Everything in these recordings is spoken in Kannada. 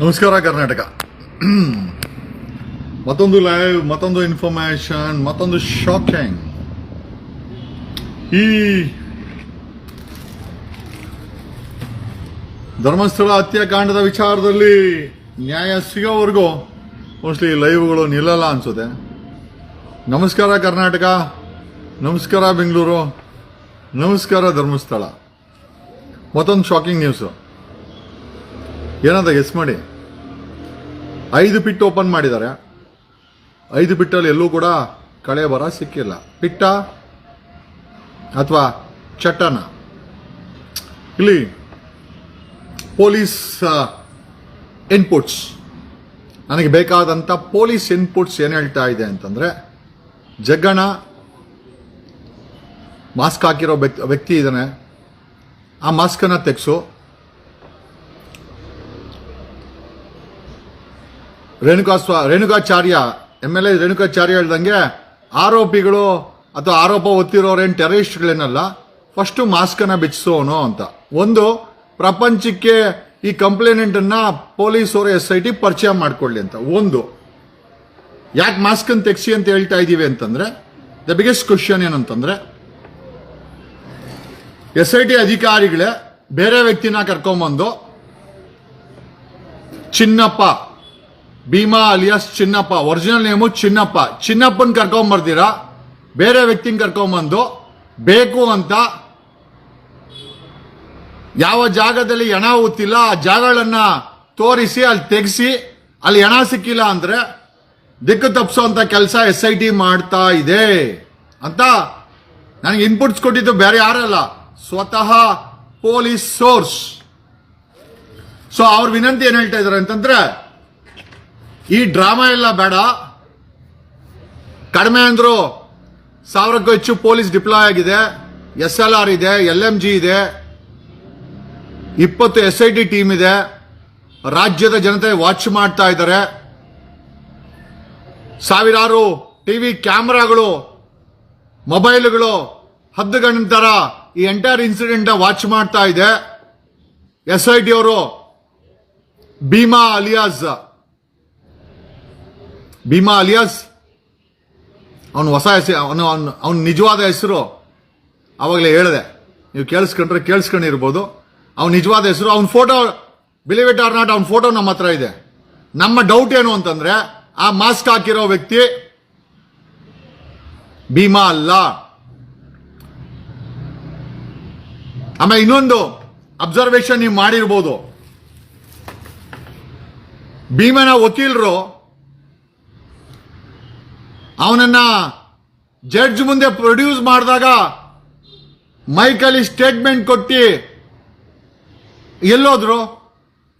ನಮಸ್ಕಾರ, ಕರ್ನಾಟಕ. ಮತ್ತೊಂದು ಲೈವ್ ಮತ್ತೊಂದು ಇನ್ಫಾರ್ಮೇಶನ್ ಮತ್ತೊಂದು ಶಾಕಿಂಗ್ ಈ ಧರ್ಮಸ್ಥಳ ಹತ್ಯಾಕಾಂಡದ ವಿಚಾರದಲ್ಲಿ ನ್ಯಾಯ ಸಿಗೋವರೆಗೂ ಮೋಸ್ಟ್ಲಿ ಲೈವ್ಗಳು ನಿಲ್ಲಲ್ಲ ಅನ್ಸುತ್ತೆ. ನಮಸ್ಕಾರ, ಕರ್ನಾಟಕ. ನಮಸ್ಕಾರ, ಬೆಂಗಳೂರು. ನಮಸ್ಕಾರ, ಧರ್ಮಸ್ಥಳ. ಮತ್ತೊಂದು ಶಾಕಿಂಗ್ ನ್ಯೂಸು ಏನಂತ ಗೆಸ್ ಮಾಡಿ. ಐದು ಪಿಟ್ ಓಪನ್ ಮಾಡಿದ್ದಾರೆ. ಐದು ಪಿಟ್ಟಲ್ಲಿ ಎಲ್ಲೂ ಕೂಡ ಕಳೆ ಬರ ಸಿಕ್ಕಿಲ್ಲ. ಪಿಟ್ಟ ಅಥವಾ ಚಟ್ಟನ? ಇಲ್ಲಿ ಪೊಲೀಸ್ ಇನ್ಪುಟ್ಸ್ ನನಗೆ ಬೇಕಾದಂಥ ಪೊಲೀಸ್ ಇನ್ಪುಟ್ಸ್ ಏನು ಹೇಳ್ತಾ ಇದೆ ಅಂತಂದರೆ, ಜಗ್ಗಣ ಮಾಸ್ಕ್ ಹಾಕಿರೋ ವ್ಯಕ್ತಿ ವ್ಯಕ್ತಿ ಇದ್ದಾನೆ. ಆ ಮಾಸ್ಕನ್ನು ತೆಗೆಸು. ರೇಣುಕಾ ಸ್ವ Renukacharya M L A Renukacharya ಹೇಳ್ದಂಗೆ ಆರೋಪಿಗಳು ಅಥವಾ ಆರೋಪ ಒತ್ತಿರೋರೇನು ಟೆರರಿಸ್ಟ್ಗಳೇನಲ್ಲ, ಫಸ್ಟು ಮಾಸ್ಕನ್ನ ಬಿಚ್ಚಿಸೋನು ಅಂತ. ಒಂದು, ಪ್ರಪಂಚಕ್ಕೆ ಈ ಕಂಪ್ಲೇನೆಂಟನ್ನು ಪೊಲೀಸರು ಎಸ್ ಐ ಟಿ ಪರಿಚಯ ಮಾಡಿಕೊಳ್ಳಿ ಅಂತ. ಒಂದು, ಯಾಕೆ ಮಾಸ್ಕ್ ಅನ್ನು ತೆಗ್ಸಿ ಅಂತ ಹೇಳ್ತಾ ಇದ್ದೀವಿ ಅಂತಂದ್ರೆ ದ ಬಿಗ್ಗೆಸ್ಟ್ ಕ್ವಶನ್ ಏನಂತಂದ್ರೆ ಎಸ್ ಐ ಟಿ ಅಧಿಕಾರಿಗಳೇ ಬೇರೆ ವ್ಯಕ್ತಿನ ಕರ್ಕೊಂಬಂದು, Chinnappa Bhima alias Chinnappa. Original name Chinnappa. ಚಿನ್ನಪ್ಪನ ಕರ್ಕೊಂಬರ್ತೀರಾ ಬೇರೆ ವ್ಯಕ್ತಿನ ಕರ್ಕೊಂಬಂದು ಬೇಕು ಅಂತ ಯಾವ ಜಾಗದಲ್ಲಿ ಹೆಣ ಊತಿಲ್ಲ ಆ ಜಾಗಗಳನ್ನು ತೋರಿಸಿ, ಅಲ್ಲಿ ತೆಗೆಸಿ, ಅಲ್ಲಿ ಹೆಣ ಸಿಕ್ಕಿಲ್ಲ ಅಂದ್ರೆ ದಿಕ್ಕು ತಪ್ಪಿಸೋಂತ ಕೆಲಸ ಎಸ್ ಐ ಟಿ ಮಾಡ್ತಾ ಇದೆ ಅಂತ ನನಗೆ ಇನ್ಪುಟ್ಸ್ ಕೊಟ್ಟಿದ್ದು ಬೇರೆ ಯಾರಲ್ಲ, ಸ್ವತಃ ಪೊಲೀಸ್ ಸೋರ್ಸ್ ಸೊ ಅವ್ರ ವಿನಂತಿ ಏನು ಹೇಳ್ತಾ ಇದ್ದಾರೆ ಅಂತಂದ್ರೆ ಈ ಡ್ರಾಮಾ ಎಲ್ಲ ಬೇಡ. ಕಡಿಮೆ ಅಂದ್ರು ಸಾವಿರಕ್ಕೂ ಹೆಚ್ಚು ಪೊಲೀಸ್ ಡಿಪ್ಲಾಯ್ ಆಗಿದೆ. ಎಸ್ ಎಲ್ ಆರ್ ಇದೆ, ಎಲ್ ಎಂ ಜಿ ಇದೆ. ಇಪ್ಪತ್ತು ಎಸ್ ಐ ಟಿ ಟೀಮ್ ಇದೆ. ರಾಜ್ಯದ ಜನತೆ ವಾಚ್ ಮಾಡ್ತಾ ಇದ್ದಾರೆ. ಸಾವಿರಾರು ಟಿವಿ ಕ್ಯಾಮ್ರಾಗಳು, ಮೊಬೈಲ್ಗಳು ಹದ್ದು ಗಂಟರ ಈ ಎಂಟೈರ್ ಇನ್ಸಿಡೆಂಟ್ ವಾಚ್ ಮಾಡ್ತಾ ಇದೆ. ಎಸ್ ಐ ಟಿ ಅವರು ಭೀಮಾ ಅಲಿಯಾಸ್. ಭೀಮಾ ಅಲಿಯಾಸ್. ಅವನು ಹೊಸ ಹೆಸರು, ಅವನು ಅವನು, ಅವನ ನಿಜವಾದ ಹೆಸರು ಅವಾಗಲೇ ಹೇಳಿದೆ. ನೀವು ಕೇಳಿಸ್ಕೊಂಡ್ರೆ ಕೇಳಿಸ್ಕೊಂಡಿರ್ಬೋದು. ಅವನ ನಿಜವಾದ ಹೆಸರು, ಅವನ photo believe it or not ಅವನ ಫೋಟೋ ನಮ್ಮ ಹತ್ರ ಇದೆ. ನಮ್ಮ ಡೌಟ್ ಏನು ಅಂತಂದ್ರೆ, ಆ ಮಾಸ್ಕ್ ಹಾಕಿರೋ ವ್ಯಕ್ತಿ ಭೀಮಾ ಅಲ್ಲ. ಆಮೇಲೆ ಇನ್ನೊಂದು ಅಬ್ಸರ್ವೇಷನ್ ನೀವು ಮಾಡಿರ್ಬೋದು. ಭೀಮನ ವಕೀಲರು ಅವನನ್ನ ಜಡ್ಜ್ ಮುಂದೆ ಪ್ರೊಡ್ಯೂಸ್ ಮಾಡಿದಾಗ ಮೈಕಲ್ಲಿ ಸ್ಟೇಟ್ಮೆಂಟ್ ಕೊಟ್ಟು ಎಲ್ಲೋದ್ರು?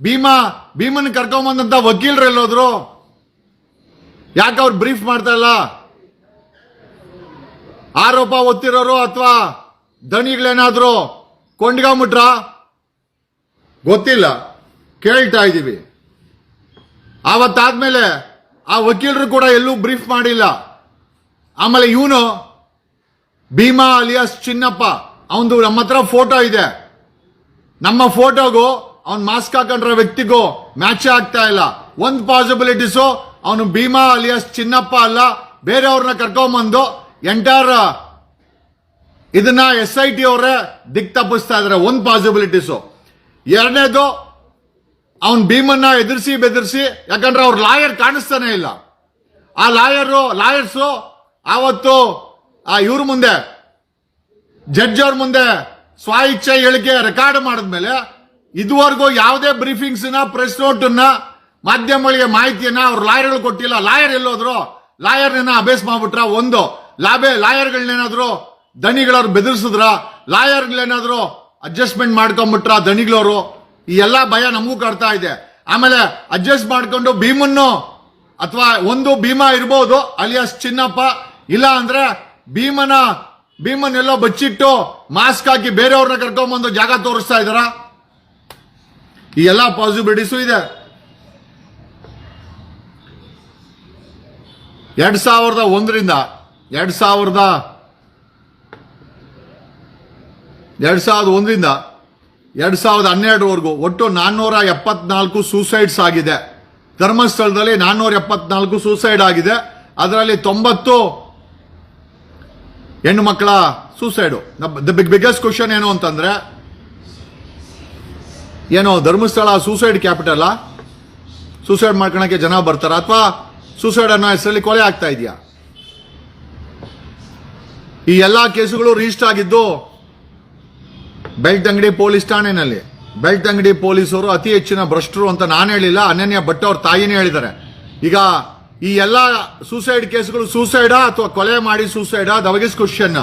ಭೀಮಾ, ಭೀಮನ್ ಕರ್ಕೊಂಬಂದಂಥ ವಕೀಲರು ಎಲ್ಲೋದ್ರು? ಯಾಕೆ ಅವ್ರು ಬ್ರೀಫ್ ಮಾಡ್ತಾ ಇಲ್ಲ? ಆರೋಪ ಒತ್ತಿರೋರು ಅಥವಾ ದಣಿಗಳೇನಾದ್ರೂ ಕೊಂಡ್ಕೊಂಬಿಟ್ರ ಗೊತ್ತಿಲ್ಲ. ಕೇಳ್ತಾ ಇದ್ದೀವಿ ಆವತ್ತಾದ್ಮೇಲೆ ಆ ವಕೀಲರು ಕೂಡ ಎಲ್ಲೂ ಬ್ರೀಫ್ ಮಾಡಿಲ್ಲ. ಆಮೇಲೆ ಇವನು ಭೀಮಾ ಅಲಿಯಾಸ್ ಚಿನ್ನಪ್ಪ ಅವನದು ನಮ್ಮ ಹತ್ರ ಫೋಟೋ ಇದೆ. ನಮ್ಮ ಫೋಟೋಗೂ ಅವನ್ ಮಾಸ್ಕ್ ಹಾಕೊಂಡ್ರ ವ್ಯಕ್ತಿಗೂ ಮ್ಯಾಚ್ ಆಗ್ತಾ ಇಲ್ಲ. ಒಂದು ಪಾಸಿಬಿಲಿಟೀಸು ಅವನು ಭೀಮಾ ಅಲಿಯಾಸ್ ಚಿನ್ನಪ್ಪ ಅಲ್ಲ ಬೇರೆಯವ್ರನ್ನ ಕರ್ಕೊಂಬಂದು ಎಂಟೈರ್ ಇದನ್ನ ಎಸ್ ಐ ಟಿ ಅವರೇ ದಿಕ್ ತಪ್ಪಿಸ್ತಾ ಇದಾರೆ, ಒಂದು ಪಾಸಿಬಿಲಿಟೀಸು ಎರಡನೇದು ಅವನ್ ಭೀಮನ್ನ ಎದುರಿಸಿ ಬೆದರಿಸಿ, ಯಾಕಂದ್ರೆ ಅವ್ರ ಲಾಯರ್ ಕಾಣಿಸ್ತಾನೆ ಇಲ್ಲ. ಆ ಲಾಯರು, ಲಾಯರ್ಸು ಆವತ್ತು, ಆ ಇವ್ರ ಮುಂದೆ, ಜಡ್ಜ್ ಅವ್ರ ಮುಂದೆ ಸ್ವ ಇಚ್ಛೆ ಹೇಳಿಕೆ ರೆಕಾರ್ಡ್ ಮಾಡಿದ್ಮೇಲೆ ಇದುವರೆಗೂ ಯಾವುದೇ ಬ್ರೀಫಿಂಗ್ಸ್ನ ಪ್ರೆಸ್ ನೋಟ್ನ ಮಾಧ್ಯಮಗಳಿಗೆ ಮಾಹಿತಿಯನ್ನ ಅವ್ರ ಲಾಯರ್ಗಳು ಕೊಟ್ಟಿಲ್ಲ. ಲಾಯರ್ ಎಲ್ಲೋದ್ರು ಲಾಯರ್ನ ಅಭ್ಯಾಸ ಮಾಡ್ಬಿಟ್ರ ಒಂದು ಲಾಬೆ ಲಾಯರ್ಗಳನ್ನೇನಾದ್ರು ದಣಿಗಳವ್ರು ಬೆದರಿಸಿದ್ರ, ಲಾಯರ್ಗಳೇನಾದ್ರು ಅಡ್ಜಸ್ಟ್ಮೆಂಟ್ ಮಾಡ್ಕೊಂಬಿಟ್ರ ದಣಿಗಳವರು ಈ ಎಲ್ಲ ಭಯ ನಮಗೂ ಕಾಡ್ತಾ ಇದೆ. ಆಮೇಲೆ ಅಡ್ಜಸ್ಟ್ ಮಾಡ್ಕೊಂಡು ಭೀಮನ್ನು ಅಥವಾ ಒಂದು ಭೀಮಾ ಇರ್ಬೋದು, ಅಲಿಯಾಸ್ ಚಿನ್ನಪ್ಪ, ಇಲ್ಲ ಅಂದ್ರೆ ಭೀಮನ ಭೀಮನ್ ಎಲ್ಲೋ ಬಚ್ಚಿಟ್ಟು ಮಾಸ್ಕ್ ಹಾಕಿ ಬೇರೆಯವ್ರನ್ನ ಕರ್ಕೊಂಬಂದು ಜಾಗ ತೋರಿಸ್ತಾ ಇದಾರ ಈ ಎಲ್ಲ ಪಾಸಿಬಿಲಿಟೀಸು ಇದೆ. ಎರಡ್ ಸಾವಿರದ ಒಂದರಿಂದ, ಎರಡ್ ಸಾವಿರದ ಎರಡ್ ಸಾವಿರದ ಒಂದರಿಂದ ಎರಡ್ ಸಾವಿರದ ಹನ್ನೆರಡರವರೆಗೂ ಒಟ್ಟು ನಾನ್ನೂರ ಎಪ್ಪತ್ನಾಲ್ಕು ಸೂಸೈಡ್ಸ್ ಆಗಿದೆ. ಧರ್ಮಸ್ಥಳದಲ್ಲಿ ನಾನ್ನೂರ ಎಪ್ಪತ್ನಾಲ್ಕು ಸೂಸೈಡ್ ಆಗಿದೆ. ಅದರಲ್ಲಿ ತೊಂಬತ್ತು ಹೆಣ್ಣು ಮಕ್ಕಳ suicide the big biggest question ಏನು ಅಂತಂದ್ರೆ, ಏನು ಧರ್ಮಸ್ಥಳ ಸೂಸೈಡ್ ಕ್ಯಾಪಿಟಲ್ ಸೂಸೈಡ್ ಮಾಡ್ಕೊಳಕ್ಕೆ ಜನ ಬರ್ತಾರ? ಅಥವಾ ಸೂಸೈಡ್ ಅನ್ನೋ ಹೆಸರಲ್ಲಿ ಕೊಲೆ ಆಗ್ತಾ ಇದೆಯಾ? ಈ ಎಲ್ಲಾ ಕೇಸುಗಳು ರಿಜಿಸ್ಟರ್ ಆಗಿದ್ದು ಬೆಲ್ಟ್ ಅಂಗಡಿ ಪೊಲೀಸ್ ಠಾಣೆನಲ್ಲಿ. ಬೆಲ್ಟ್ ಅಂಗಡಿ ಪೊಲೀಸರು ಅತಿ ಹೆಚ್ಚಿನ ಭ್ರಷ್ಟರು ಅಂತ ನಾನು ಹೇಳಿಲ್ಲ, ಅನನ್ಯ ಭಟ್ ಅವ್ರ ತಾಯಿನೇ ಹೇಳಿದ್ದಾರೆ. ಈಗ ಈ ಎಲ್ಲ ಸೂಸೈಡ್ ಕೇಸ್ಗಳು ಸೂಸೈಡಾ ಅಥವಾ ಕೊಲೆ ಮಾಡಿ ಸೂಸೈಡಾ ದವಗಿಸ್ ಕ್ವಶನ್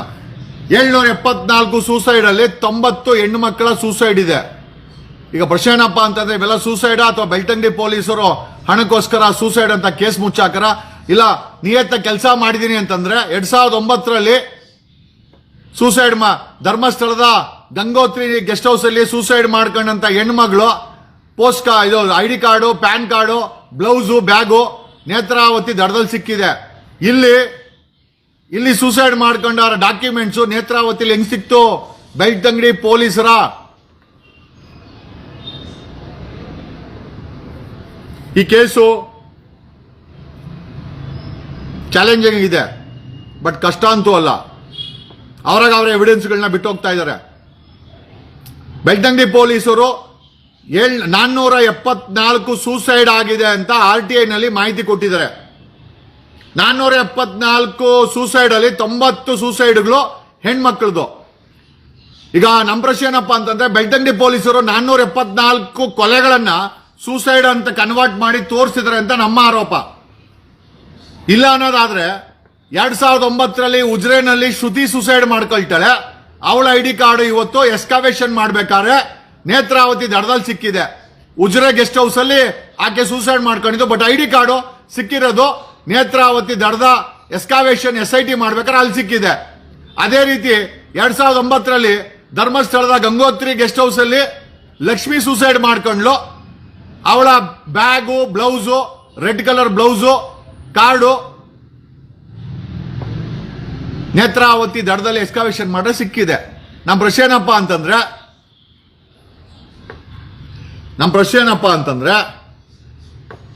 ಏಳ್ನೂರ ಎಪ್ಪತ್ನಾಲ್ಕು ಸೂಸೈಡ್ ಅಲ್ಲಿ ತೊಂಬತ್ತು ಹೆಣ್ಣು ಮಕ್ಕಳ ಸೂಸೈಡ್ ಇದೆ. ಈಗ ಪ್ರಶೇನಪ್ಪ ಅಂತಂದ್ರೆ, ಇವೆಲ್ಲ ಸೂಸೈಡಾ ಅಥವಾ ಬೆಳ್ತಂಗಡಿ ಪೊಲೀಸರು ಹಣಕ್ಕೋಸ್ಕರ ಸೂಸೈಡ್ ಅಂತ ಕೇಸ್ ಮುಚ್ಚಾಕರ? ಇಲ್ಲ, ನಿಯತ್ತ ಕೆಲಸ ಮಾಡಿದೀನಿ ಅಂತಂದ್ರೆ ಎರಡ್ ಸಾವಿರದ ಒಂಬತ್ತರಲ್ಲಿ ಸೂಸೈಡ್ ಮ ಧರ್ಮಸ್ಥಳದ ಗಂಗೋತ್ರಿ ಗೆಸ್ಟ್ ಹೌಸ್ ಅಲ್ಲಿ ಸೂಸೈಡ್ ಮಾಡ್ಕೊಂಡಂತ ಹೆಣ್ಮಗಳು ಪೋಸ್ಟ್ ಕಾ ಇದು I D card, pan card, blouse, bag Netravati ದಡದಲ್ಲಿ ಸಿಕ್ಕಿದೆ. ಇಲ್ಲಿ ಇಲ್ಲಿ ಸೂಸೈಡ್ ಮಾಡ್ಕೊಂಡವರ ಡಾಕ್ಯುಮೆಂಟ್ಸ್ ನೇತ್ರಾವತಿಲಿ ಹೆಂಗ್ ಸಿಕ್ತು? ಬೆಳ್ತಂಗಡಿ ಪೊಲೀಸರ. ಈ ಕೇಸು ಚಾಲೆಂಜಿಂಗ್ ಇದೆ ಬಟ್ ಕಷ್ಟ ಅಂತೂ ಅಲ್ಲ. ಅವ್ರಾಗ ಅವರ ಎವಿಡೆನ್ಸ್ಗಳನ್ನ ಬಿಟ್ಟು ಹೋಗ್ತಾ ಇದ್ದಾರೆ ಬೆಳ್ತಂಗಡಿ ಪೊಲೀಸರು ಏಳ್ ನಾನ್ನೂರ ಎಪ್ಪತ್ನಾಲ್ಕು ಸೂಸೈಡ್ ಆಗಿದೆ ಅಂತ ಆರ್ ಟಿ ಐನಲ್ಲಿ ಮಾಹಿತಿ ಕೊಟ್ಟಿದ್ದಾರೆ. ನಾನ್ನೂರ ಎಪ್ಪತ್ನಾಲ್ಕು ಸೂಸೈಡ್ ಅಲ್ಲಿ ತೊಂಬತ್ತು ಸೂಸೈಡ್ಗಳು ಹೆಣ್ಮಕ್ಳದು. ಈಗ ನಮ್ಮ ಪ್ರಶ್ನೆ ಏನಪ್ಪ ಅಂತಂದ್ರೆ ಬೆಳ್ತಂಗಡಿ ಪೊಲೀಸರು ನಾನ್ನೂರ ಎಪ್ಪತ್ನಾಲ್ಕು ಕೊಲೆಗಳನ್ನ ಸೂಸೈಡ್ ಅಂತ ಕನ್ವರ್ಟ್ ಮಾಡಿ ತೋರಿಸಿದ್ದಾರೆ ಅಂತ ನಮ್ಮ ಆರೋಪ. ಇಲ್ಲ ಅನ್ನೋದಾದ್ರೆ ಎರಡ್ ಸಾವಿರದ ಒಂಬತ್ತರಲ್ಲಿ ಉಜ್ರೇನಲ್ಲಿ ಶ್ರುತಿ ಸೂಸೈಡ್ ಮಾಡ್ಕೊಳ್ತಾಳೆ. ಅವಳ ಐ ಡಿ ಕಾರ್ಡ್ ಇವತ್ತು ಎಸ್ಕಾವೇಶನ್ ಮಾಡ್ಬೇಕಾದ್ರೆ ನೇತ್ರಾವತಿ ದಡದಲ್ಲಿ ಸಿಕ್ಕಿದೆ. ಉಜ್ರೆ ಗೆಸ್ಟ್ ಹೌಸ್ ಅಲ್ಲಿ ಆಕೆ ಸೂಸೈಡ್ ಮಾಡ್ಕೊಂಡಿದ್ದು ಬಟ್ ಐ ಡಿ ಕಾರ್ಡು ಸಿಕ್ಕಿರೋದು ನೇತ್ರಾವತಿ ದಡದ ಎಸ್ಕಾವೇಷನ್ ಎಸ್ ಐ ಟಿ ಮಾಡ್ಬೇಕಾದ್ರೆ ಅಲ್ಲಿ ಸಿಕ್ಕಿದೆ. ಅದೇ ರೀತಿ ಎರಡ್ ಸಾವಿರದ ಒಂಬತ್ತರಲ್ಲಿ ಧರ್ಮಸ್ಥಳದ ಗಂಗೋತ್ರಿ ಗೆಸ್ಟ್ ಹೌಸ್ ಅಲ್ಲಿ ಲಕ್ಷ್ಮಿ ಸೂಸೈಡ್ ಮಾಡ್ಕೊಂಡ್ಲು. ಅವಳ bag, blouse, red colour blouse, card Netravati ದಡದಲ್ಲಿ ಎಕ್ಸ್ಕಾವೇಷನ್ ಮಾಡ್ರೆ ಸಿಕ್ಕಿದೆ. ನಮ್ಮ ಪ್ರಶ್ನೆ ಏನಪ್ಪ ಅಂತಂದ್ರೆ, ನಮ್ಮ ಪ್ರಶ್ನೆ ಏನಪ್ಪ ಅಂತಂದ್ರೆ,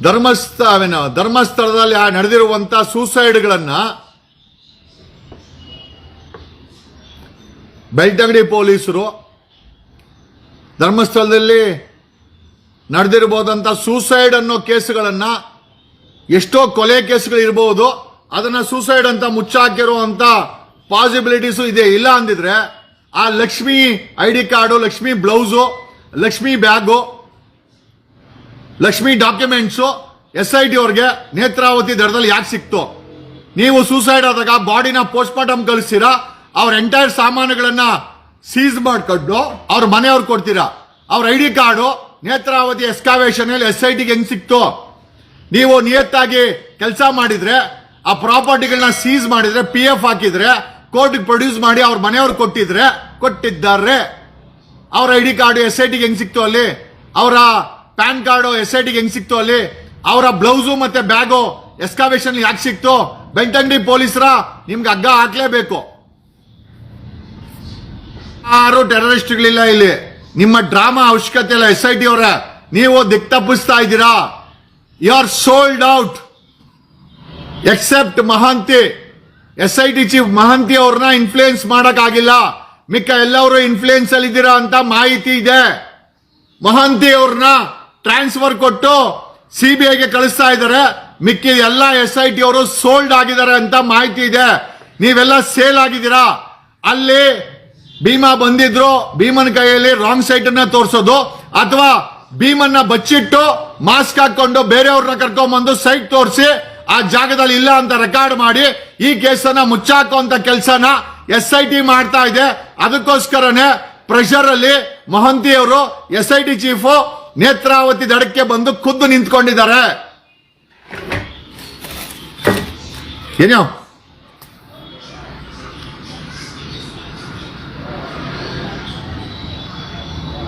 ಧರ್ಮಸ್ಥ ಅವೇನು ಧರ್ಮಸ್ಥಳದಲ್ಲಿ ಆ ನಡೆದಿರುವಂತ ಸೂಸೈಡ್ಗಳನ್ನ ಬೆಳ್ತಂಗಡಿ ಪೊಲೀಸರು ಧರ್ಮಸ್ಥಳದಲ್ಲಿ ನಡೆದಿರಬಹುದಂತ ಸೂಸೈಡ್ ಅನ್ನೋ ಕೇಸುಗಳನ್ನ ಎಷ್ಟೋ ಕೊಲೆ ಕೇಸ್ಗಳು ಇರಬಹುದು ಅದನ್ನ ಸೂಸೈಡ್ ಅಂತ ಮುಚ್ಚಾಕಿರೋ ಅಂತ ಪಾಸಿಬಿಲಿಟೀಸು ಇದೆ. ಇಲ್ಲ ಅಂದಿದ್ರೆ ಆ Lakshmi I D card, Lakshmi blouse, Lakshmi bag, Lakshmi documents, S I T ಅವ್ರಿಗೆ ನೇತ್ರಾವತಿ ದರದಲ್ಲಿ ಯಾಕೆ ಸಿಕ್ತು? ನೀವು ಸೂಸೈಡ್ ಆದಾಗ ಬಾಡಿನ ಪೋಸ್ಟ್ ಮಾರ್ಟಮ್ ಕಳಿಸ್ತೀರಾ? ಅವ್ರ ಎಂಟೈರ್ ಸಾಮಾನುಗಳನ್ನ ಸೀಸ್ ಮಾಡ್ಕೊಂಡು ಅವ್ರ ಮನೆಯವ್ರು ಕೊಡ್ತೀರಾ? ಅವ್ರ I D card Netravati excavation S I ಟಿಗೆ ಹೆಂಗ್ ಸಿಕ್ತು? ನೀವು ನಿಯತ್ತಾಗಿ ಕೆಲಸ ಮಾಡಿದ್ರೆ ಆ ಪ್ರಾಪರ್ಟಿಗಳನ್ನ ಸೀಸ್ ಮಾಡಿದ್ರೆ ಪಿ ಎಫ್ ಹಾಕಿದ್ರೆ ಕೋರ್ಟ್ ಪ್ರೊಡ್ಯೂಸ್ ಮಾಡಿ ಅವ್ರ ಮನೆಯವ್ರು ಕೊಟ್ಟಿದ್ರೆ, ಕೊಟ್ಟಿದ್ದಾರೆ. ಅವರ I D card S I ಟಿಗೆ ಹೆಂಗ್ ಸಿಕ್ತು ಅಲ್ಲಿ? ಅವರ ಪ್ಯಾನ್ ಕಾರ್ಡು ಎಸ್ ಐ ಟಿಗೆ ಹೆಂಗ್ ಸಿಕ್ತು ಅಲ್ಲಿ? ಅವರ ಬ್ಲೌಸು ಮತ್ತೆ ಬ್ಯಾಗು ಎಸ್ಕಾವೇಶನ್ ಯಾಕೆ ಸಿಕ್ತು? ಬೆಂಟಂಗಡಿ ಪೊಲೀಸರ ನಿಮ್ಗೆ ಹಗ್ಗ ಹಾಕ್ಲೇಬೇಕು. ಯಾರು ಟೆರರಿಸ್ಟ್ಗಳಿಲ್ಲ ಇಲ್ಲಿ. ನಿಮ್ಮ ಡ್ರಾಮಾ ಅವಶ್ಯಕತೆ ಇಲ್ಲ ಎಸ್ ಐ ಟಿ ಅವರ. ನೀವು ದಿಕ್ ತಪ್ಪಿಸ್ತಾ ಇದ್ದೀರಾ. You are sold out except Mahanti. S I T chief Mahanti ಅವ್ರನ್ನ ಇನ್ಫ್ಲೂಯೆನ್ಸ್ ಮಾಡಕ್ಕಾಗಿಲ್ಲ. ಮಿಕ್ಕ ಎಲ್ಲವರು ಇನ್ಫ್ಲೂಯೆನ್ಸ್ ಅಲ್ಲಿ ಇದ್ದೀರಾ ಅಂತ ಮಾಹಿತಿ ಇದೆ. ಮಹಾಂತಿ ಅವ್ರನ್ನ ಟ್ರಾನ್ಸ್ಫರ್ ಕೊಟ್ಟು ಸಿಬಿಐಗೆ ಕಳಿಸ್ತಾ ಇದ್ದಾರೆ. ಮಿಕ್ಕಿ ಎಲ್ಲ ಎಸ್ ಐ ಟಿ ಅವರು ಸೋಲ್ಡ್ ಆಗಿದ್ದಾರೆ ಅಂತ ಮಾಹಿತಿ ಇದೆ. ನೀವೆಲ್ಲ ಸೇಲ್ ಆಗಿದ್ದೀರಾ? ಅಲ್ಲಿ ಭೀಮಾ ಬಂದಿದ್ರು. ಭೀಮನ್ ಕೈಯಲ್ಲಿ ರಾಂಗ್ ಸೈಟ್ ಅನ್ನ ತೋರಿಸೋದು. ಅಥವಾ ಭೀಮನ್ನ ಬಚ್ಚಿಟ್ಟು ಮಾಸ್ಕ್ ಹಾಕೊಂಡು ಬೇರೆಯವ್ರನ್ನ ಕರ್ಕೊಂಡ್ಬಂದು ಸೈಟ್ ತೋರಿಸಿ ಆ ಜಾಗದಲ್ಲಿ ಇಲ್ಲ ಅಂತ ರೆಕಾರ್ಡ್ ಮಾಡಿ ಈ ಕೇಸನ್ನ ಮುಚ್ಚಾಕುವಂತ ಕೆಲಸನ ಎಸ್ ಐ ಟಿ ಮಾಡ್ತಾ ಇದೆ. ಅದಕ್ಕೋಸ್ಕರನೇ ಪ್ರೆಷರ್ ಅಲ್ಲಿ ಮೊಹಂತಿ ಅವರು S I T chief Netravati ದಡಕ್ಕೆ ಬಂದು ಖುದ್ದು ನಿಂತ್ಕೊಂಡಿದ್ದಾರೆ. ಏನೋ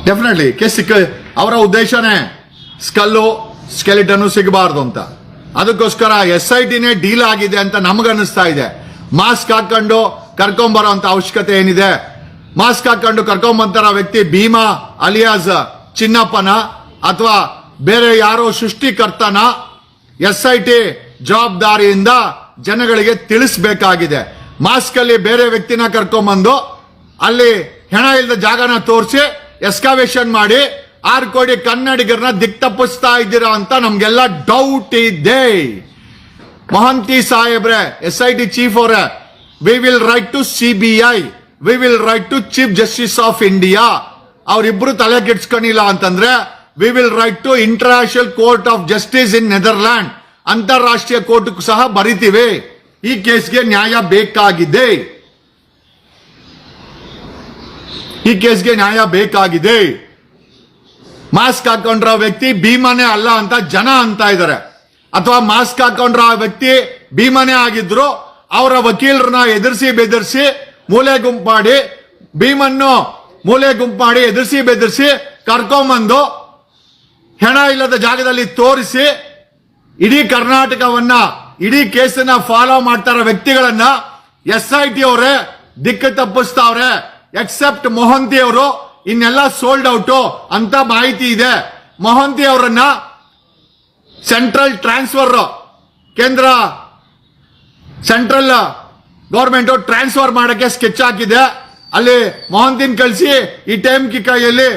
ಡೆಫಿನೆಟ್ಲಿ ಕೇಸ್ ಸಿಕ್ಕ ಅವರ ಉದ್ದೇಶನೇ, ಸ್ಕಲ್ಲು, ಸ್ಕೆಲಿಟನ್ನು ಸಿಗಬಾರ್ದು ಅಂತ. ಅದಕ್ಕೋಸ್ಕರ ಎಸ್ ಐ ಟಿನೇ ಡೀಲ್ ಆಗಿದೆ ಅಂತ ನಮಗನ್ನಿಸ್ತಾ ಇದೆ. ಮಾಸ್ಕ್ ಹಾಕೊಂಡು ಕರ್ಕೊಂಬರೋ ಅಂತ ಅವಶ್ಯಕತೆ ಏನಿದೆ? ಮಾಸ್ಕ್ ಹಾಕೊಂಡು ಕರ್ಕೊಂಬಂತಾರ ವ್ಯಕ್ತಿ ಭೀಮಾ ಅಲಿಯಾಸ್ ಚಿನ್ನಪ್ಪನ ಅಥವಾ ಬೇರೆ ಯಾರೋ ಸೃಷ್ಟಿಕರ್ತನ ಎಸ್ ಐ ಟಿ ಜವಾಬ್ದಾರಿಯಿಂದ ಜನಗಳಿಗೆ ತಿಳಿಸಬೇಕಾಗಿದೆ. ಮಾಸ್ಕ್ ಅಲ್ಲಿ ಬೇರೆ ವ್ಯಕ್ತಿನ ಕರ್ಕೊಂಬಂದು ಅಲ್ಲಿ ಹೆಣ ಇಲ್ಲದ ಜಾಗನ ತೋರಿಸಿ ಎಸ್ಕಾವೇಶನ್ ಮಾಡಿ ಆರು ಕೋಟಿ ಕನ್ನಡಿಗರನ್ನ ದಿಕ್ ತಪ್ಪಿಸ್ತಾ ಇದ್ದೀರಾ ಅಂತ ನಮ್ಗೆಲ್ಲ ಡೌಟ್ ಇದೆ. ಮಹಂತಿ ಸಾಹೇಬ್ರೆ ಎಸ್ ಐ ಟಿ ಚೀಫ್ ಅವರೇ we will write to C B I we will write to chief justice of India ಅವರಿಬ್ರು ತಲೆ ಕೆಡ್ಸ್ಕೊಂಡಿಲ್ಲ ಅಂತಂದ್ರೆ we will write to international court of justice in Netherland ಅಂತಾರಾಷ್ಟ್ರೀಯ ಕೋರ್ಟ್ ಸಹ ಬರಿತೀವಿ. ಈ ಕೇಸ್ಗೆ ನ್ಯಾಯ ಬೇಕಾಗಿದೆ. ಈ ಕೇಸ್ಗೆ ನ್ಯಾಯ ಬೇಕಾಗಿದೆ. ಮಾಸ್ಕ್ ಹಾಕೊಂಡ್ರ ವ್ಯಕ್ತಿ ಭೀಮನೇ ಅಲ್ಲ ಅಂತ ಜನ ಅಂತ ಇದ್ದಾರೆ ಅಥವಾ ಮಾಸ್ಕ್ ಹಾಕೊಂಡ್ರ ವ್ಯಕ್ತಿ ಭೀಮನೇ ಆಗಿದ್ರು ಅವರ ವಕೀಲರನ್ನ ಎದುರಿಸಿ ಬೆದರಿಸಿ ಮೂಲೆ ಗುಂಪಾಡಿ ಭೀಮನ್ನು ಮೂಲೆ ಗುಂಪಾಡಿ ಎದುರಿಸಿ ಬೆದರಿಸಿ ಕರ್ಕೊಂಬಂದು ಹೆಣ ಇಲ್ಲದ ಜಾಗದಲ್ಲಿ ತೋರಿಸಿ ಇಡೀ ಕರ್ನಾಟಕವನ್ನ, ಇಡೀ ಕೇಸನ್ನ ಫಾಲೋ ಮಾಡ್ತಾರ ವ್ಯಕ್ತಿಗಳನ್ನ ಎಸ್ ಐ ಟಿ ಅವರೇ ದಿಕ್ಕು ತಪ್ಪಿಸ್ತಾವ್ರೆ ಎಕ್ಸೆಪ್ಟ್ ಮೊಹಂತಿ ಅವರು ಇನ್ನೆಲ್ಲ ಸೋಲ್ಡ್ ಔಟು ಅಂತ ಮಾಹಿತಿ ಇದೆ. ಮೊಹಂತಿ ಅವರನ್ನ ಸೆಂಟ್ರಲ್ ಟ್ರಾನ್ಸ್ಫರ್ ಕೇಂದ್ರ ಸೆಂಟ್ರಲ್ ಗೌರ್ಮೆಂಟ್ ಟ್ರಾನ್ಸ್ಫರ್ ಮಾಡಕ್ಕೆ ಸ್ಕೆಚ್ ಹಾಕಿದೆ. ಅಲ್ಲಿ ಮೊಹಂತಿನ್ ಕಳಿಸಿ ಈ ಟೈಮ್ ಕಿ ಕೈಯಲ್ಲಿ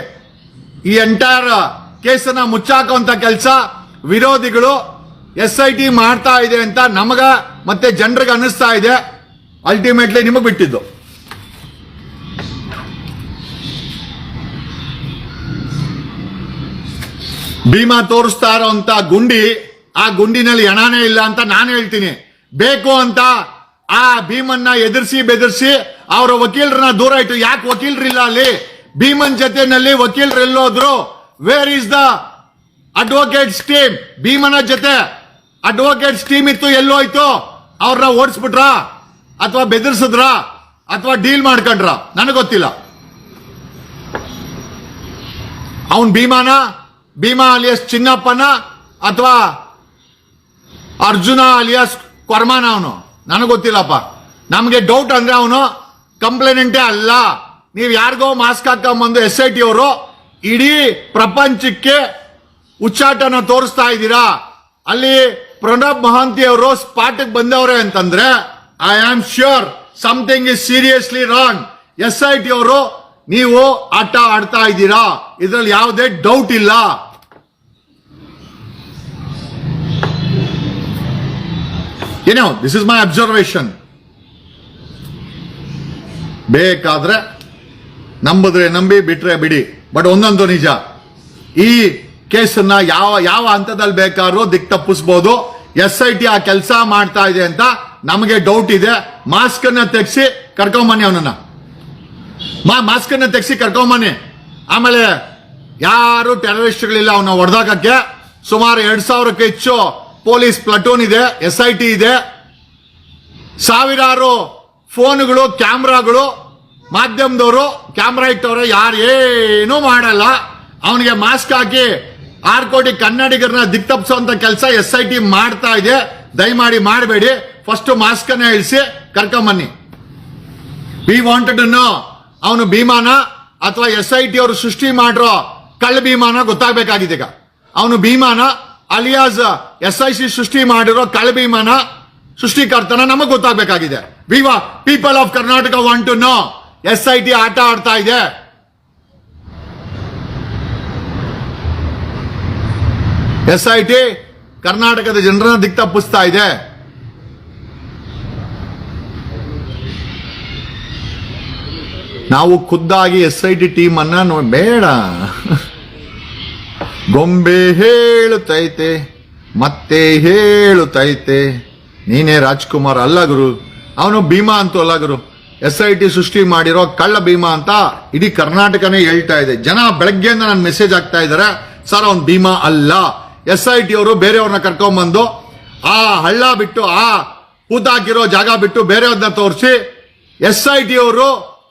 ಈ ಎಂಟೈರ್ ಕೇಸನ್ನ ಮುಚ್ಚಾಕುವಂತ ಕೆಲಸ ವಿರೋಧಿಗಳು ಎಸ್ ಐ ಟಿ ಮಾಡ್ತಾ ಇದೆ ಅಂತ ನಮಗ ಮತ್ತೆ ಜನರಿಗೆ ಅನ್ನಿಸ್ತಾ ಇದೆ. ಅಲ್ಟಿಮೇಟ್ಲಿ ನಿಮಗೆ ಬಿಟ್ಟಿದ್ದು. ಭೀಮಾ ತೋರಿಸ್ತಾ ಇರೋಂತ ಗುಂಡಿ, ಆ ಗುಂಡಿನಲ್ಲಿ ಹಣನೇ ಇಲ್ಲ ಅಂತ ನಾನು ಹೇಳ್ತೀನಿ. ಬೇಕು ಅಂತ ಆ ಭೀಮನ್ನ ಎದುರಿಸಿ ಬೆದರಿಸಿ ಅವರ ವಕೀಲರನ್ನ ದೂರ ಇಟ್ಟು, ಯಾಕೆ ವಕೀಲರಿಲ್ಲ ಅಲ್ಲಿ? ಭೀಮನ್ ಜೊತೆನಲ್ಲಿ ವಕೀಲರು ಎಲ್ಲೋದ್ರು where is the advocates team ಭೀಮನ ಜೊತೆ ಅಡ್ವೊಕೇಟ್ಸ್ ಟೀಮ್ ಇತ್ತು, ಎಲ್ಲೋಯ್ತು? ಅವ್ರನ್ನ ಓಡಿಸ್ಬಿಟ್ರ? ಅಥವಾ ಬೆದರ್ಸಿದ್ರ? ಅಥವಾ ಡೀಲ್ ಮಾಡ್ಕೊಂಡ್ರ? ನನಗೆ ಗೊತ್ತಿಲ್ಲ. ಅವನ್ ಭೀಮಾನ ಭೀಮಾ ಅಲಿಯಾಸ್ ಚಿನ್ನಪ್ಪನ ಅಥವಾ ಅರ್ಜುನ ಅಲಿಯಾಸ್ ಕೊರ್ಮಾನ ಅವನು? ನನಗೆ ಗೊತ್ತಿಲ್ಲಪ್ಪ. ನಮಗೆ ಡೌಟ್ ಅಂದ್ರೆ ಅವನು ಕಂಪ್ಲೇನೆಂಟೇ ಅಲ್ಲ. ನೀವು ಯಾರಿಗೋ ಮಾಸ್ಕ್ ಹಾಕೊಂಬಂದು ಎಸ್ ಐ ಟಿ ಅವರು ಇಡೀ ಪ್ರಪಂಚಕ್ಕೆ ಉಚ್ಚಾಟನ ತೋರಿಸ್ತಾ ಇದ್ದೀರಾ? ಅಲ್ಲಿ ಪ್ರಣಬ್ ಮಹಾಂತಿ ಅವರು ಸ್ಪಾಟ್ಗೆ ಬಂದವ್ರೆ ಅಂತಂದ್ರೆ I am sure something is seriously wrong S I T ಅವರು, ನೀವು ಆಟ ಆಡ್ತಾ ಇದ್ದೀರಾ? ಇದ್ರಲ್ಲಿ ಯಾವುದೇ ಡೌಟ್ ಇಲ್ಲ. ಏನೋ ದಿಸ್ ಇಸ್ ಮೈ ಅಬ್ಸರ್ವೇಷನ್ ಬೇಕಾದ್ರೆ ನಂಬಿದ್ರೆ ನಂಬಿ, ಬಿಟ್ರೆ ಬಿಡಿ. ಬಟ್ ಒಂದೊಂದು ನಿಜ. ಈ ಕೇಸನ್ನ ಯಾವ ಯಾವ ಹಂತದಲ್ಲಿ ಬೇಕಾದ್ರೂ ದಿಕ್ ತಪ್ಪಿಸ್ಬೋದು. ಎಸ್ ಐ ಟಿ ಆ ಕೆಲಸ ಮಾಡ್ತಾ ಇದೆ ಅಂತ ನಮಗೆ ಡೌಟ್ ಇದೆ. ಮಾಸ್ಕ್ ಅನ್ನ ತೆಗ್ಸಿ ಕರ್ಕೊಂಬನ್ನಿ ಅವನನ್ನ. ಮಾಸ್ಕ್ ಅನ್ನ ತೆಗ್ಸಿ ಕರ್ಕೊಂಬನ್ನಿ ಆಮೇಲೆ ಯಾರು ಟೆರರಿಸ್ಟ್ಗಳಿಲ್ಲ ಅವನ್ನ ಹೊಡೆದಾಕಕ್ಕೆ. ಸುಮಾರು ಎರಡ್ ಸಾವಿರಕ್ಕೆ ಹೆಚ್ಚು ಪೊಲೀಸ್ ಪ್ಲಟೂನ್ ಇದೆ ಎಸ್ ಐ ಟಿ ಇದೆ. ಸಾವಿರಾರು ಫೋನ್ಗಳು, ಕ್ಯಾಮ್ರಾಗಳು, ಮಾಧ್ಯಮದವರು, ಕ್ಯಾಮ್ರಾ ಇಟ್ಟವರು ಯಾರು ಏನೂ ಮಾಡಲ್ಲ. ಅವನಿಗೆ ಮಾಸ್ಕ್ ಹಾಕಿ ಆರು ಕೋಟಿ ಕನ್ನಡಿಗರನ್ನ ದಿಕ್ ತಪ್ಪಿಸುವಂತ ಕೆಲಸ ಎಸ್ ಐ ಟಿ ಮಾಡ್ತಾ ಇದೆ. ದಯಮಾಡಿ ಮಾಡಬೇಡಿ. ಫಸ್ಟ್ ಮಾಸ್ಕ್ ಅನ್ನ ಇಳಿಸಿ ಕರ್ಕೊಂಬನ್ನಿ. ವಿ ವಾಂಟೆಡ್ ನೋ ಅವನು ಭೀಮಾನ ಅಥವಾ ಎಸ್ ಐ ಟಿ ಅವರು ಸೃಷ್ಟಿ ಮಾಡಿರೋ ಕಳ್ಳ ಭೀಮಾನ ಗೊತ್ತಾಗಬೇಕಾಗಿದೆ ಈಗ. ಅವನು ಭೀಮಾನ ಅಲಿಯಾಸ್ ಎಸ್ ಐ ಸಿ ಸೃಷ್ಟಿ ಮಾಡಿರೋ ಕಳ್ಳ ಭೀಮಾನ ಸೃಷ್ಟಿಕರ್ತನ ನಮಗೆ ಗೊತ್ತಾಗಬೇಕಾಗಿದೆ. ವಿವಾ people of Karnataka want to know S I T ಆಟ ಆಡ್ತಾ ಇದೆ. ಎಸ್ ಐ ಟಿ ಕರ್ನಾಟಕದ ಜನರನ್ನ ದಿಕ್ ತಪ್ಪಿಸ್ತಾ ಇದೆ. ನಾವು ಖುದ್ದಾಗಿ ಎಸ್ ಐ ಟಿ ಟೀಮ್ ಅನ್ನ ಬೇಡ. ಗೊಂಬೆ ಹೇಳುತ್ತೈತೆ, ಮತ್ತೆ ಹೇಳುತ್ತೈತೆ. ನೀನೇ ರಾಜ್ಕುಮಾರ್ ಅಲ್ಲ ಗುರು, ಅವನು ಭೀಮಾ ಅಂತ ಅಲ್ಲ ಗುರು. ಎಸ್ ಐ ಟಿ ಸೃಷ್ಟಿ ಮಾಡಿರೋ ಕಳ್ಳ ಭೀಮಾ ಅಂತ ಇಡೀ ಕರ್ನಾಟಕನೇ ಹೇಳ್ತಾ ಇದೆ. ಜನ ಬೆಳಗ್ಗೆಯಿಂದ ನನ್ನ ಮೆಸೇಜ್ ಆಗ್ತಾ ಇದ್ದಾರೆ ಸರ್, ಅವ್ನು ಭೀಮಾ ಅಲ್ಲ. ಎಸ್ ಐ ಟಿ ಅವರು ಬೇರೆಯವ್ರನ್ನ ಕರ್ಕೊಂಡ್ಬಂದು ಆ ಹಳ್ಳ ಬಿಟ್ಟು, ಆ ಹೂತಾಕಿರೋ ಜಾಗ ಬಿಟ್ಟು ಬೇರೆಯವ್ರನ್ನ ತೋರಿಸಿ. ಎಸ್ ಐ ಟಿ ಅವರು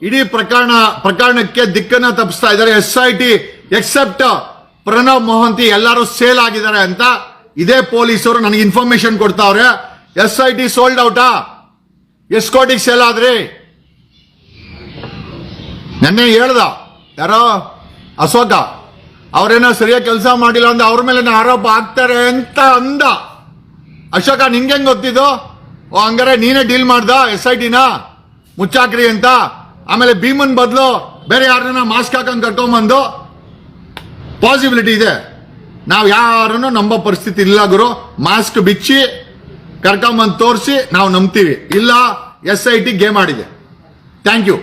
ಇಡೀ ಪ್ರಕರಣ, ಪ್ರಕರಣಕ್ಕೆ ದಿಕ್ಕನ್ನ ತಪ್ಪಿಸ್ತಾ ಇದ್ದಾರೆ S I T except Pranav Mohanty ಎಲ್ಲರೂ ಸೇಲ್ ಆಗಿದ್ದಾರೆ ಅಂತ ಇದೇ ಪೊಲೀಸರು ನನಗೆ ಇನ್ಫಾರ್ಮೇಶನ್ ಕೊಡ್ತಾವ್ರೆ. ಎಸ್ ಐ ಟಿ ಸೋಲ್ಡ್ ಔಟಾ ಎಸ್ ಕೋಟಿಗೆ ಸೇಲ್ ಆದ್ರಿ? ನೆನ್ನೆ ಹೇಳ್ದ. ಯಾರೋ? ಅಶೋಕ. ಅವರೇನೋ ಸರಿಯಾಗಿ ಕೆಲಸ ಮಾಡಿಲ್ಲ ಅಂದ್ರೆ ಅವ್ರ ಮೇಲೆ ಆರೋಪ ಆಗ್ತಾರೆ ಅಂತ ಅಂದ. ಅಶೋಕ ನಿಂಗೆ ಗೊತ್ತಿದ್ದು? ಓ, ಹಂಗಾರೆ ನೀನೇ ಡೀಲ್ ಮಾಡ್ದ ಎಸ್ ಐ ಟಿನ ಮುಚ್ಚಾಕ್ರಿ ಅಂತ. ಆಮೇಲೆ ಭೀಮನ್ ಬದಲು ಬೇರೆ ಯಾರನ್ನ ಮಾಸ್ಕ್ ಹಾಕೊಂಡು ಕರ್ಕೊಂಬಂದು ಪಾಸಿಬಿಲಿಟಿ ಇದೆ. ನಾವು ಯಾರನ್ನು ನಂಬೋ ಪರಿಸ್ಥಿತಿ ಇಲ್ಲ ಗುರು. ಮಾಸ್ಕ್ ಬಿಚ್ಚಿ, ಕರ್ಕೊಂಬಂದು ತೋರಿಸಿ ನಾವು ನಂಬ್ತೀವಿ. ಇಲ್ಲ S I T game ಆಡಿದೆ. Thank you